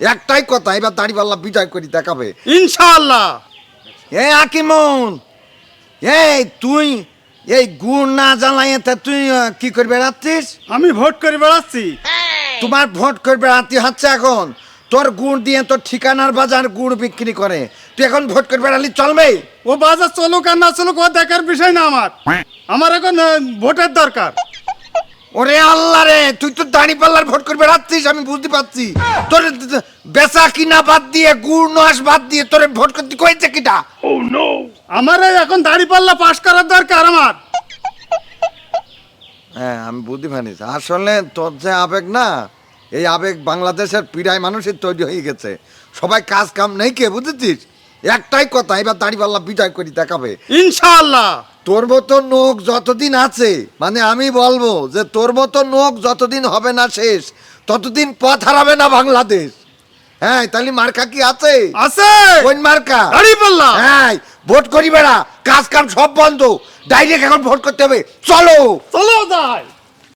একটাই কথা এবার দাড়িপাল্লা বিদায় করি দেখাবে। ইনশাআল্লাহ। এ আকিমন এই তুই এই গুড় না জ্বালাইয়ে তা তুই কি করে বেড়াচ্ছিস আমি ভোট করে বেড়াচ্ছি। তোমার ভোট করে বেড়াতে হচ্ছে এখন। তোর গুড় দিয়ে তোর ঠিকানার বাজার গুড় বিক্রি করে। তুই এখন ভোট করে বেড়ালি চলবে? ও বাজার চলুক আর না চলুক ও দেখার বিষয় না আমার। আমার এখন ভোটের দরকার। ওরে আল্লাহ রে তুই তো দাড়ি পাল্লার ভোট করে বেড়াচ্ছিস আমি বুঝতে পারছি। তোর বেচা কিনা বাদ দিয়ে গুড় নস বাদ দিয়ে তোর ভোট করতে কয়েছে কিটা? আমার এখন দাড়ি পাল্লা পাশ করার দরকার আমার। হ্যাঁ আমি বুঝতে পারিস আসলে তোর যে আবেগ না এই আবেগ বাংলাদেশের পীড়ায় মানুষের তৈরি হয়ে গেছে। সবাই কাজ কাম নেই কে বুঝেছিস? একটাই কথা এবার দাড়িপাল্লা বিদায় করি দেখাবে। ইনশাআল্লাহ। তোর মতো নোক যতদিন আছে মানে আমি বলব যে তোর মতো নোক যতদিন হবে না শেষ ততদিন পথ হারাবে না বাংলাদেশ। হ্যাঁ তাহলে মার্কা কি আছে? আছে। কোন মার্কা? দাড়ি পাল্লা হ্যাঁ ভোট করি বেড়া কাজ কাম সব বন্ধ ডাইরেক্ট এখন ভোট করতে হবে। চলো। চলো যাই